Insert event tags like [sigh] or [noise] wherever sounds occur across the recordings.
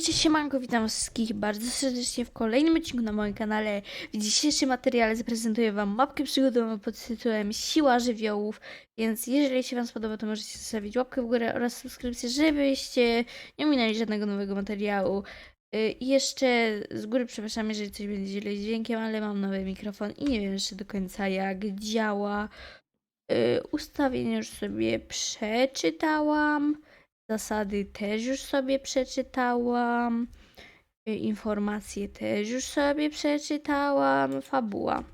Witajcie, siemanko, witam wszystkich bardzo serdecznie w kolejnym odcinku na moim kanale. W dzisiejszym materiale zaprezentuję Wam mapkę przygodową pod tytułem Siła żywiołów, więc jeżeli się Wam spodoba, to możecie zostawić łapkę w górę oraz subskrypcję, żebyście nie minęli żadnego nowego materiału. Yy, I jeszcze z góry przepraszam, jeżeli coś będzie źle dźwiękiem, ale mam nowy mikrofon i nie wiem jeszcze do końca jak działa. Yy, Ustawienia już sobie przeczytałam. Zasady też już sobie przeczytałam. y, Informacje też już sobie przeczytałam. Fabuła.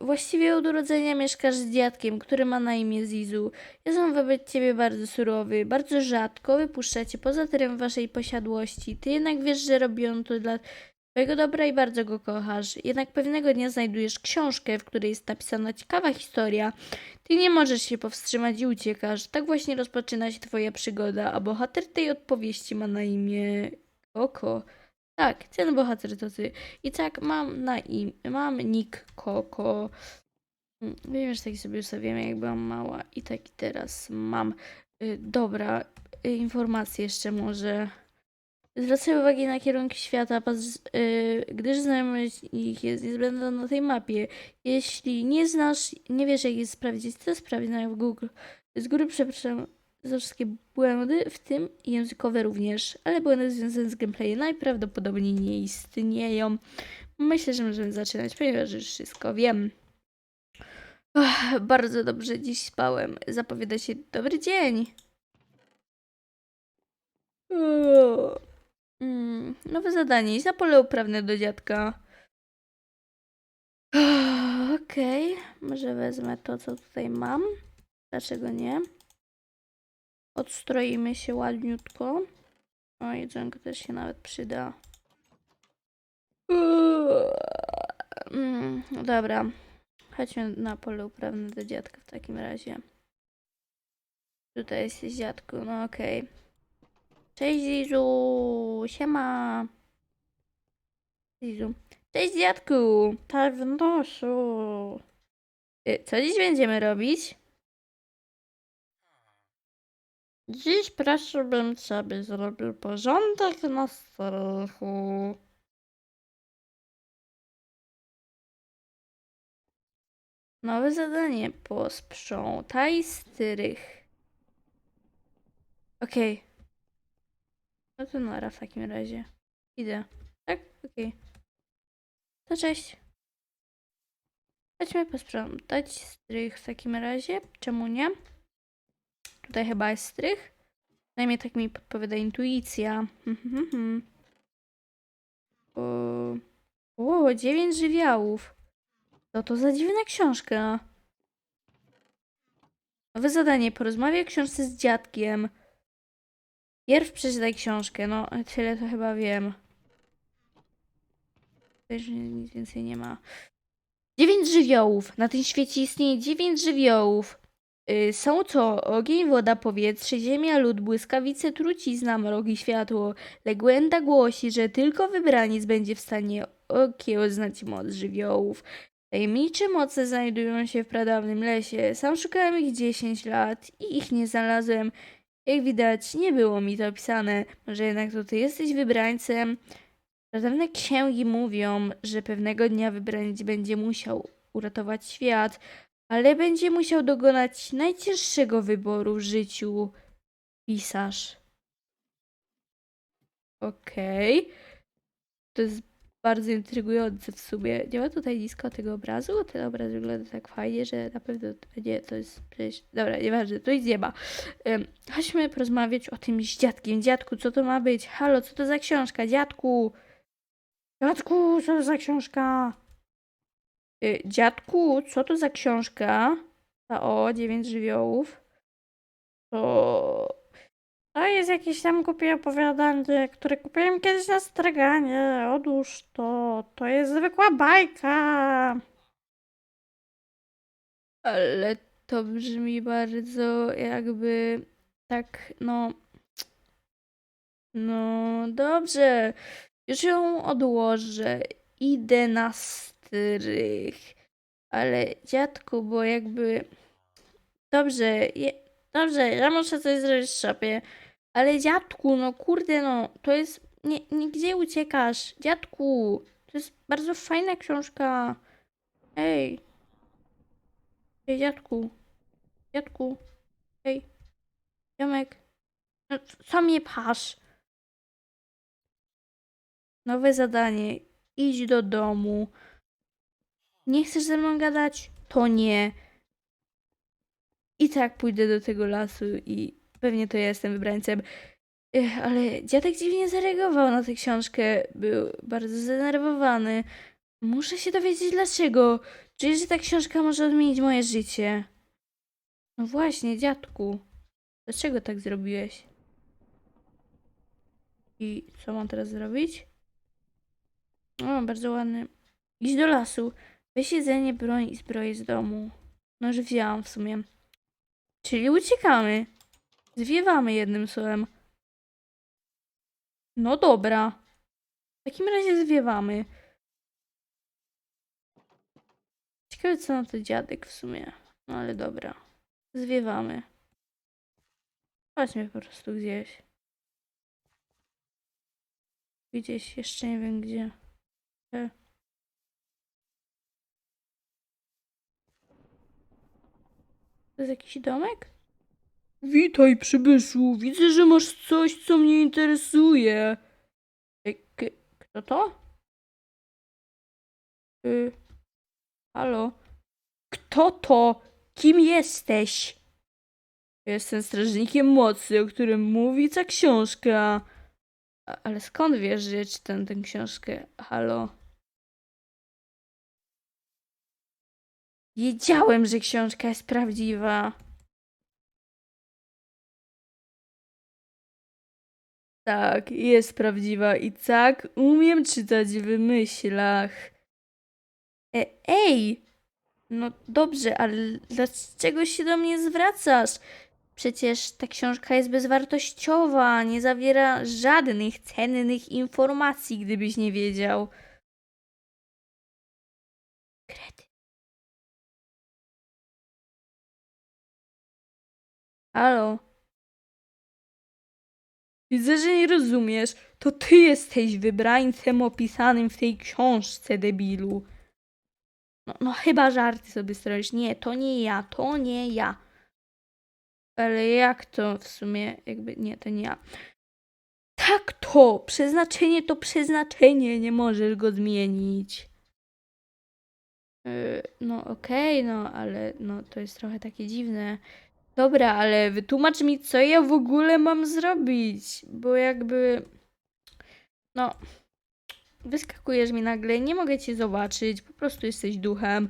Właściwie od urodzenia mieszkasz z dziadkiem, który ma na imię Zizu. Jest on wobec ciebie bardzo surowy. Bardzo rzadko wypuszcza cię poza teren waszej posiadłości. Ty jednak wiesz, że robi on to dla twojego dobra i bardzo go kochasz. Jednak pewnego dnia znajdujesz książkę, w której jest napisana ciekawa historia. Ty nie możesz się powstrzymać i uciekasz. Tak właśnie rozpoczyna się twoja przygoda, a bohater tej opowieści ma na imię Koko. Tak, ten bohater to ty. I tak mam na imię, mam nick Koko. Wiem, że tak sobie ustawiam, jak byłam mała. I tak i teraz mam. Y, dobra, y, informacje jeszcze może. Zwracaj uwagę na kierunki świata, y, gdyż znajomość ich jest niezbędna na tej mapie. Jeśli nie znasz, nie wiesz jak je sprawdzić, to sprawdź na w Google. Z góry przepraszam za wszystkie błędy, w tym językowe również, ale błędy związane z gameplayem najprawdopodobniej nie istnieją. Myślę, że możemy zaczynać, ponieważ już wszystko wiem. Ach, bardzo dobrze dziś spałem. Zapowiada się dobry dzień. Uuu. Mm, nowe zadanie. Idź na pole uprawne do dziadka. [sighs] Okej, może wezmę to, co tutaj mam. Dlaczego nie? Odstroimy się ładniutko. O, jedzonko też się nawet przyda. Mm, dobra. Chodźmy na pole uprawne do dziadka w takim razie. Tutaj jesteś dziadku, no okej. Cześć Zizu! Siema! Zizu. Cześć dziadku! Tak wnosu! Y, Co dziś będziemy robić? Dziś prosiłbym cię, abyś zrobił porządek na strychu. Nowe zadanie. Posprzątaj strych. Okej. No to nara w takim razie. Idę. Tak? Okej. To cześć. Chodźmy posprzątać strych w takim razie. Czemu nie? Tutaj chyba jest strych. Przynajmniej tak mi podpowiada intuicja. o, o, dziewięć żywiołów. Co to za dziwna książka? Nowe zadanie. Porozmawiaj o książce z dziadkiem. Pierw przeczytaj książkę. No, tyle to chyba wiem. Też nic więcej nie ma. Dziewięć żywiołów. Na tym świecie istnieje dziewięć żywiołów. Y, są to ogień, woda, powietrze, ziemia, lód, błyskawice, trucizna, mrok i światło. Legenda głosi, że tylko wybraniec będzie w stanie okiełznać moc żywiołów. Tajemnicze moce znajdują się w pradawnym lesie. Sam szukałem ich 10 lat i ich nie znalazłem. Jak widać, nie było mi to opisane. Może jednak to ty jesteś wybrańcem? Pradawne księgi mówią, że pewnego dnia wybraniec będzie musiał uratować świat, ale będzie musiał dokonać najcięższego wyboru w życiu. Pisarz. Okej. To jest bardzo intrygujące w sumie. Nie ma tutaj nisko tego obrazu. Ten obraz wygląda tak fajnie, że na pewno nie, to jest przecież... Dobra, nieważne, to nic nie ma. Um, chodźmy porozmawiać o tym z dziadkiem. Dziadku, co to ma być? Halo, co to za książka? Dziadku! Dziadku, co to za książka? Y, Dziadku, co to za książka? Ta o, dziewięć żywiołów. To... To jest jakieś tam głupie opowiadanie, które kupiłem kiedyś na straganie. Otóż to, to jest zwykła bajka. Ale to brzmi bardzo jakby tak, no... No dobrze, już ją odłożę. Idę na strych. Ale dziadku, bo jakby... Dobrze, je... dobrze, ja muszę coś zrobić w szopie. Ale dziadku, no kurde, no, to jest nie, nie, gdzie uciekasz? Dziadku, to jest bardzo fajna książka. Ej. Ej, dziadku. Dziadku. Ej. Ziomek. No, co mnie pchasz? Nowe zadanie. Idź do domu. Nie chcesz ze mną gadać? To nie. I tak pójdę do tego lasu i pewnie to ja jestem wybrańcem. Ale dziadek dziwnie zareagował na tę książkę. Był bardzo zdenerwowany. Muszę się dowiedzieć dlaczego. Czuję, że ta książka może odmienić moje życie. No właśnie, dziadku. Dlaczego tak zrobiłeś? I co mam teraz zrobić? O, bardzo ładny. Idź do lasu. Weź jedzenie, broń i zbroję z domu. No już wzięłam w sumie. Czyli uciekamy. Zwiewamy jednym słowem. No dobra. W takim razie zwiewamy. Ciekawe co na to dziadek w sumie. No ale dobra. Zwiewamy. Chodźmy po prostu gdzieś. Gdzieś, jeszcze nie wiem gdzie. To jest jakiś domek? Witaj, przybyszu. Widzę, że masz coś, co mnie interesuje. K- kto to? Y, halo? Kto to? Kim jesteś? Jestem strażnikiem mocy, o którym mówi ta książka. A, ale skąd wiesz, że ja czytam tę książkę? Halo? Wiedziałem, że książka jest prawdziwa. Tak, jest prawdziwa i tak umiem czytać w myślach. E, ej! No dobrze, ale dlaczego się do mnie zwracasz? Przecież ta książka jest bezwartościowa, nie zawiera żadnych cennych informacji, gdybyś nie wiedział. Halo? Widzę, że nie rozumiesz. To ty jesteś wybrańcem opisanym w tej książce, debilu. No, no chyba żarty sobie stroisz. Nie, to nie ja, to nie ja. Ale jak to w sumie, jakby, nie, to nie ja. Tak to! Przeznaczenie to przeznaczenie, nie możesz go zmienić. Yy, no okej, no ale no to jest trochę takie dziwne. Dobra, ale wytłumacz mi, co ja w ogóle mam zrobić, bo jakby. No. Wyskakujesz mi nagle, nie mogę cię zobaczyć, po prostu jesteś duchem.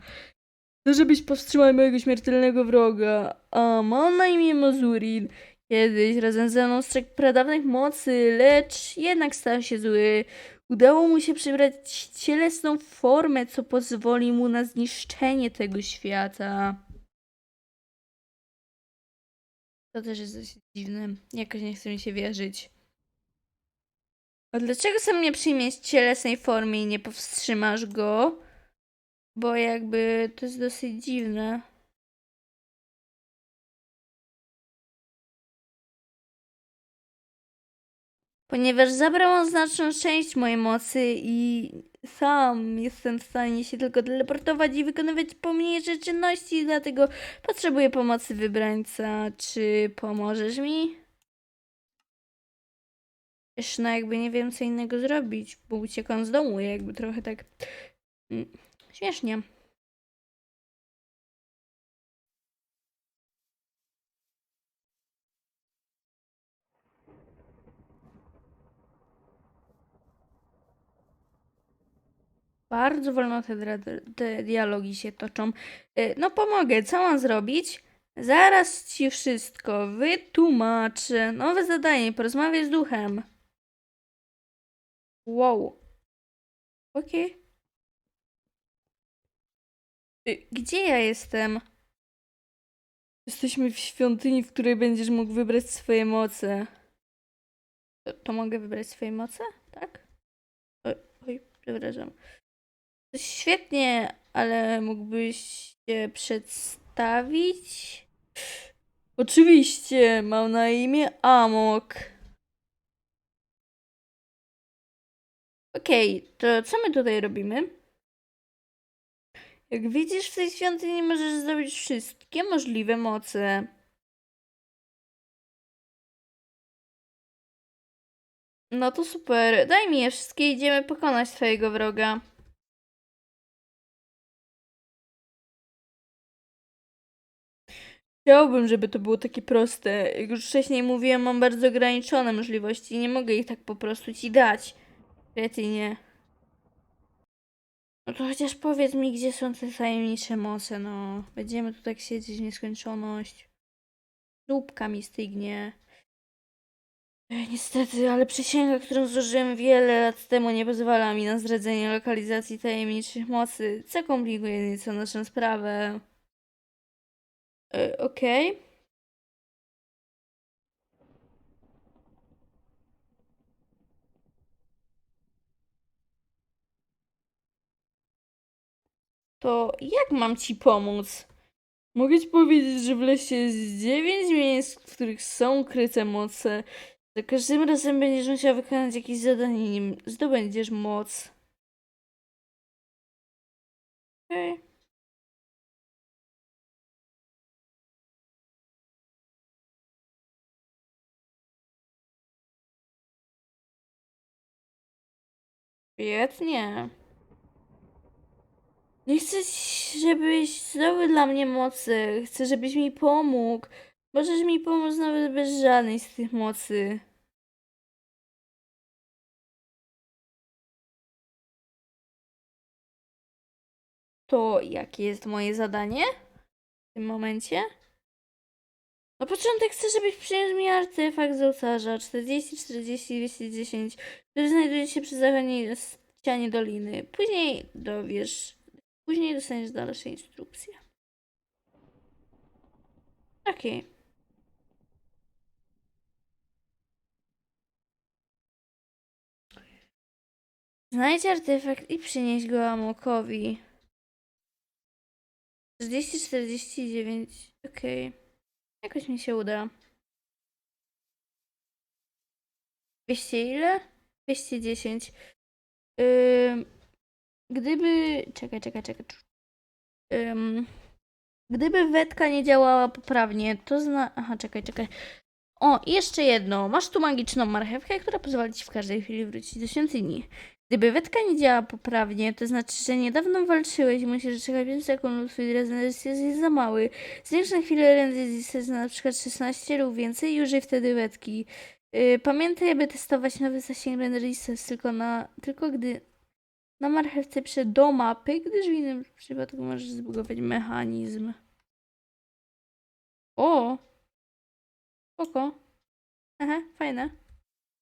Chcę, żebyś powstrzymał mojego śmiertelnego wroga. A mam na imię Mazurin. Kiedyś razem ze mną strzegł pradawnych mocy, lecz jednak stał się zły. Udało mu się przybrać cielesną formę, co pozwoli mu na zniszczenie tego świata. To też jest dość dziwne. Jakoś nie chce mi się wierzyć. A dlaczego sam nie przyjmiesz cielesnej formie i nie powstrzymasz go? Bo jakby to jest dosyć dziwne. Ponieważ zabrał on znaczną część mojej mocy i sam jestem w stanie się tylko teleportować i wykonywać pomniejsze czynności, dlatego potrzebuję pomocy wybrańca. Czy pomożesz mi? Wiesz, no jakby nie wiem co innego zrobić, bo uciekam z domu, jakby trochę tak mm, śmiesznie. Bardzo wolno te, te dialogi się toczą. Y, No pomogę, co mam zrobić? Zaraz ci wszystko wytłumaczę. Nowe zadanie, porozmawiaj z duchem. Wow. Okej. Y, Gdzie ja jestem? Jesteśmy w świątyni, w której będziesz mógł wybrać swoje moce. To, to mogę wybrać swoje moce? Tak? Oj, oj przepraszam. Świetnie, ale mógłbyś się przedstawić? Oczywiście, mam na imię Amok. Okej, to co my tutaj robimy? Jak widzisz, w tej świątyni możesz zdobyć wszystkie możliwe moce. No to super. Daj mi je wszystkie, idziemy pokonać twojego wroga. Chciałbym, żeby to było takie proste. Jak już wcześniej mówiłem, mam bardzo ograniczone możliwości i nie mogę ich tak po prostu ci dać. Kretynie. No to chociaż powiedz mi, gdzie są te tajemnicze moce, no. Będziemy tu tak siedzieć w nieskończoność. Lubka mi stygnie. Ech, Niestety, ale przysięga, którą złożyłem wiele lat temu, nie pozwala mi na zdradzenie lokalizacji tajemniczych mocy, co komplikuje nieco naszą sprawę. E, Okej. To jak mam ci pomóc? Mogę ci powiedzieć, że w lesie jest dziewięć miejsc, w których są ukryte moce. Za każdym razem będziesz musiał wykonać jakieś zadanie, nim zdobędziesz moc. Okej. Świetnie. Nie chcę, żebyś zdobył dla mnie mocy. Chcę, żebyś mi pomógł. Możesz mi pomóc nawet bez żadnej z tych mocy. To jakie jest moje zadanie w tym momencie? Na początek chcę, żebyś przyniósł mi artefakt z ołtarza 40, 40, 210, który znajduje się przy zachodniej ścianie doliny. Później dowiesz, później dostaniesz dalsze instrukcje. Okej. Znajdź artefakt i przynieś go Amokowi. 40, 49. Okej. Jakoś mi się uda. 200 ile? 210. Ym, gdyby. Czekaj, czekaj, czekaj. Ym, gdyby wetka nie działała poprawnie, to zna. Aha, czekaj, czekaj. O, jeszcze jedno. Masz tu magiczną marchewkę, która pozwala ci w każdej chwili wrócić do świątyni. Gdyby wetka nie działa poprawnie, to znaczy, że niedawno walczyłeś musisz czekać 5 sekund lub twój rezonans jest za mały. Zwiększ na chwilę rezonans na przykład 16 lub więcej i użyj wtedy wetki. Yy, pamiętaj, aby testować nowy zasięg Renderisys tylko na, tylko gdy na marchewce przed do mapy, gdyż w innym przypadku możesz zbugować mechanizm. O! Spoko. Aha, fajne.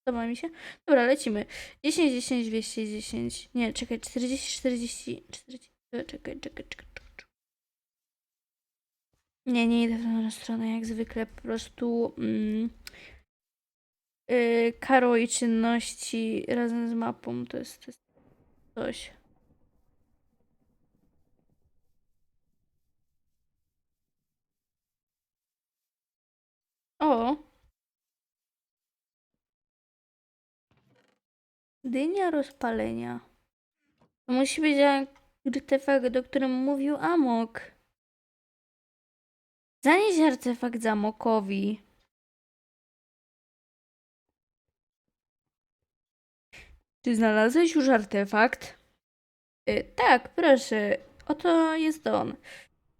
Podoba mi się. Dobra, lecimy. 10, 10, 210. Nie, czekaj, 40, 40, 40. e, Czekaj, czekaj, czekaj, czekaj. czekaj. Nie, nie idę w tą stronę, jak zwykle. Po prostu mm, yy, karo i czynności razem z mapą to jest, to jest coś. O! Dynia rozpalenia. To musi być artefakt, o którym mówił Amok. Zanieś artefakt Amokowi. Czy znalazłeś już artefakt? Y, tak, proszę. Oto jest on.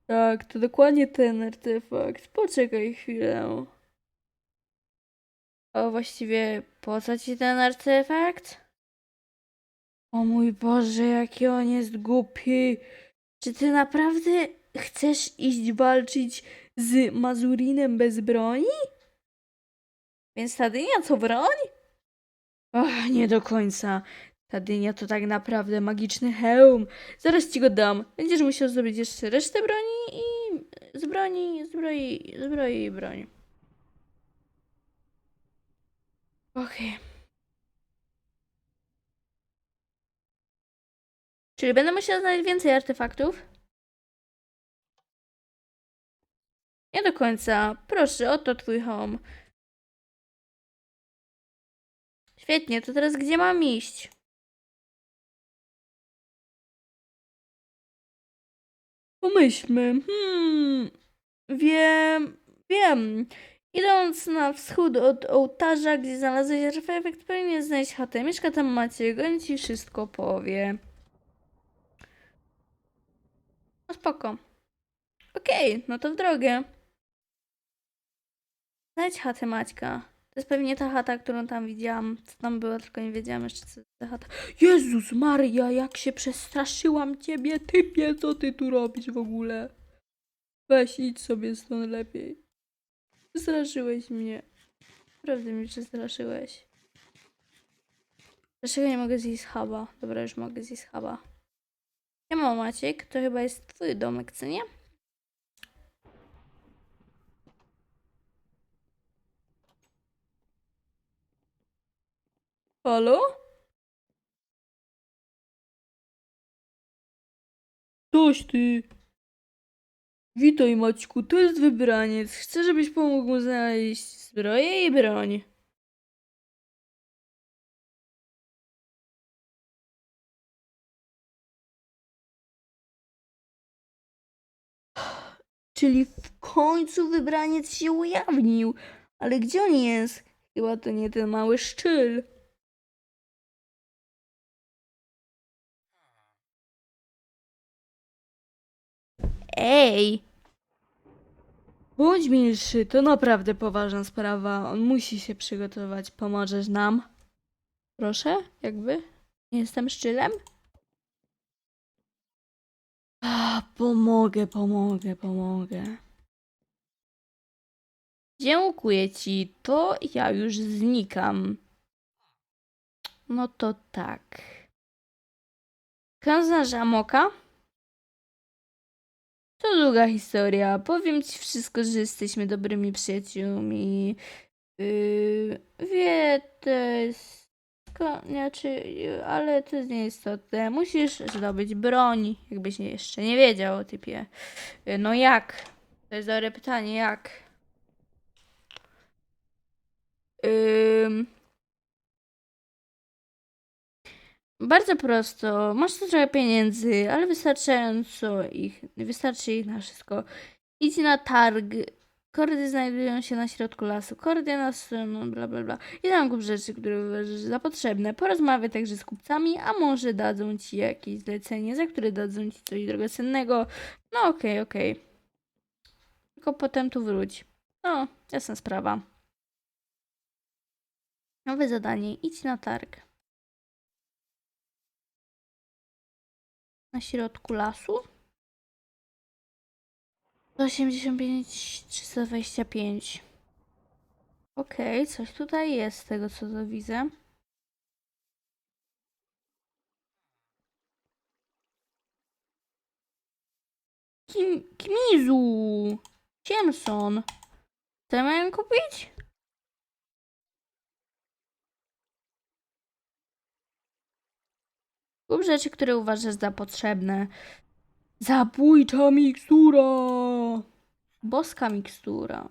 Tak, to dokładnie ten artefakt. Poczekaj chwilę. A właściwie po co ci ten artefakt? O mój Boże, jaki on jest głupi. Czy ty naprawdę chcesz iść walczyć z Mazurinem bez broni? Więc ta dynia to broń? Och, nie do końca. Ta dynia to tak naprawdę magiczny hełm. Zaraz ci go dam. Będziesz musiał zrobić jeszcze resztę broni i z broni, zbroi, zbroi i broni. Okej. Czyli będę musiała znaleźć więcej artefaktów. Nie do końca. Proszę, oto twój home. Świetnie, to teraz gdzie mam iść? Pomyślmy. Hmm. Wiem, wiem. Idąc na wschód od ołtarza, gdzie znalazłeś artefakt, powinien znaleźć chatę. Mieszka tam Maciej, on ci wszystko powie. No spoko. Okej, no to w drogę. Znajdź chatę Maćka. To jest pewnie ta chata, którą tam widziałam. Co tam była, tylko nie wiedziałam jeszcze, co to za chata. Jezus Maria, jak się przestraszyłam ciebie, typie, co ty tu robisz w ogóle? Weź, idź sobie stąd lepiej. Przestraszyłeś mnie. Naprawdę mnie przestraszyłeś. Dlaczego nie mogę zjeść schaba? Dobra, już mogę zjeść schaba. Ja mam Maciek, to chyba jest twój domek, co nie? Halo? Toś ty. Witaj Maćku, to jest wybraniec. Chcę, żebyś pomógł mu znaleźć zbroję i broń. Czyli w końcu wybraniec się ujawnił. Ale gdzie on jest? Chyba to nie ten mały szczyl. Ej! Bądź milszy, to naprawdę poważna sprawa. On musi się przygotować. Pomożesz nam? Proszę, jakby? Nie jestem szczylem? A, pomogę, pomogę, pomogę. Dziękuję ci, to ja już znikam. No to tak. Znasz Amoka? To długa historia. Powiem ci wszystko, że jesteśmy dobrymi przyjaciółmi. Yy, wie, to jest... ko- Znaczy, yy, ale to jest nieistotne. Musisz zdobyć broń, jakbyś nie, jeszcze nie wiedział typie. No jak? To jest dobre pytanie, jak? Ym... Bardzo prosto. Masz tu trochę pieniędzy, ale wystarczająco ich. Wystarczy ich na wszystko. Idź na targ. Kordy znajdują się na środku lasu. Kordy na no bla bla bla. I tam kup rzeczy, które uważasz za potrzebne. Porozmawiaj także z kupcami, a może dadzą ci jakieś zlecenie, za które dadzą ci coś drogocennego. No okej, okej. Tylko potem tu wróć. No, jasna sprawa. Nowe zadanie. Idź na targ. Na środku lasu. 185, 325. Okej, coś tutaj jest z tego co to widzę. Kim, Kimizu! Siemson! Co miałem kupić? Kup rzeczy, które uważasz za potrzebne. Zabójcza mikstura! Boska mikstura.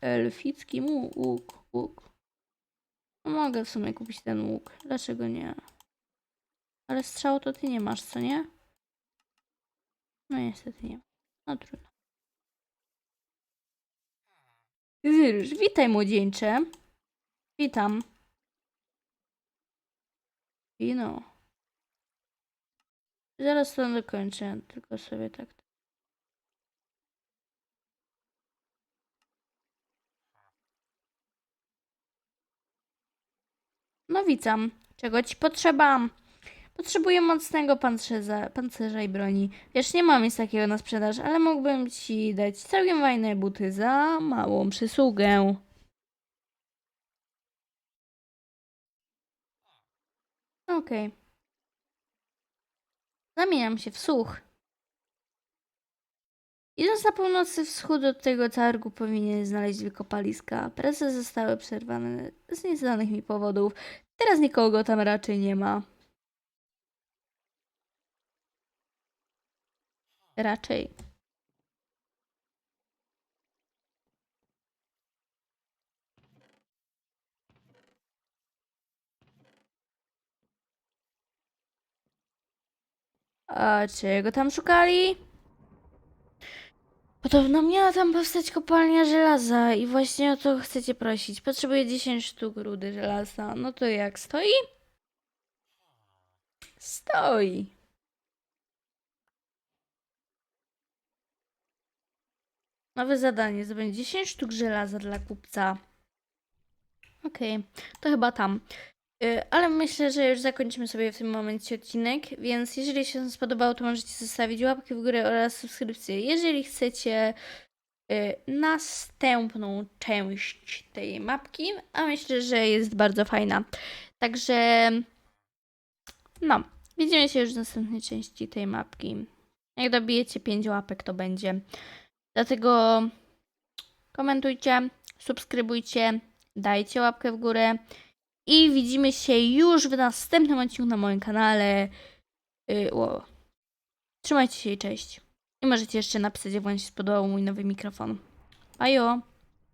Elficki mu- łuk. łuk. No mogę w sumie kupić ten łuk. Dlaczego nie? Ale strzału to ty nie masz, co nie? No niestety nie. No trudno. Zyrusz, witaj młodzieńcze. Witam. I no. Zaraz to dokończę, tylko sobie tak. No witam. Czego ci potrzeba? Potrzebuję mocnego pancerza, pancerza i broni. Wiesz, nie mam nic takiego na sprzedaż, ale mógłbym ci dać całkiem fajne buty za małą przysługę. Okej. Zamieniam się w słuch. Idąc na północy wschód od tego targu powinien znaleźć wykopaliska. Prace zostały przerwane z nieznanych mi powodów. Teraz nikogo tam raczej nie ma. Raczej. A czego tam szukali? Podobno miała tam powstać kopalnia żelaza i właśnie o to chcecie prosić. Potrzebuję 10 sztuk rudy żelaza. No to jak stoi? Stoi. Nowe zadanie. Zdobędzie 10 sztuk żelaza dla kupca. Okej, to chyba tam. Y, Ale myślę, że już zakończymy sobie w tym momencie odcinek, więc jeżeli się spodobało, to możecie zostawić łapkę w górę oraz subskrypcję. Jeżeli chcecie y, następną część tej mapki, a myślę, że jest bardzo fajna. Także no, widzimy się już w następnej części tej mapki. Jak dobijecie 5 łapek, to będzie. Dlatego komentujcie, subskrybujcie, dajcie łapkę w górę. I widzimy się już w następnym odcinku na moim kanale. Yy, ło. Trzymajcie się i cześć. I możecie jeszcze napisać, jak wam się spodobał mój nowy mikrofon. Ajo!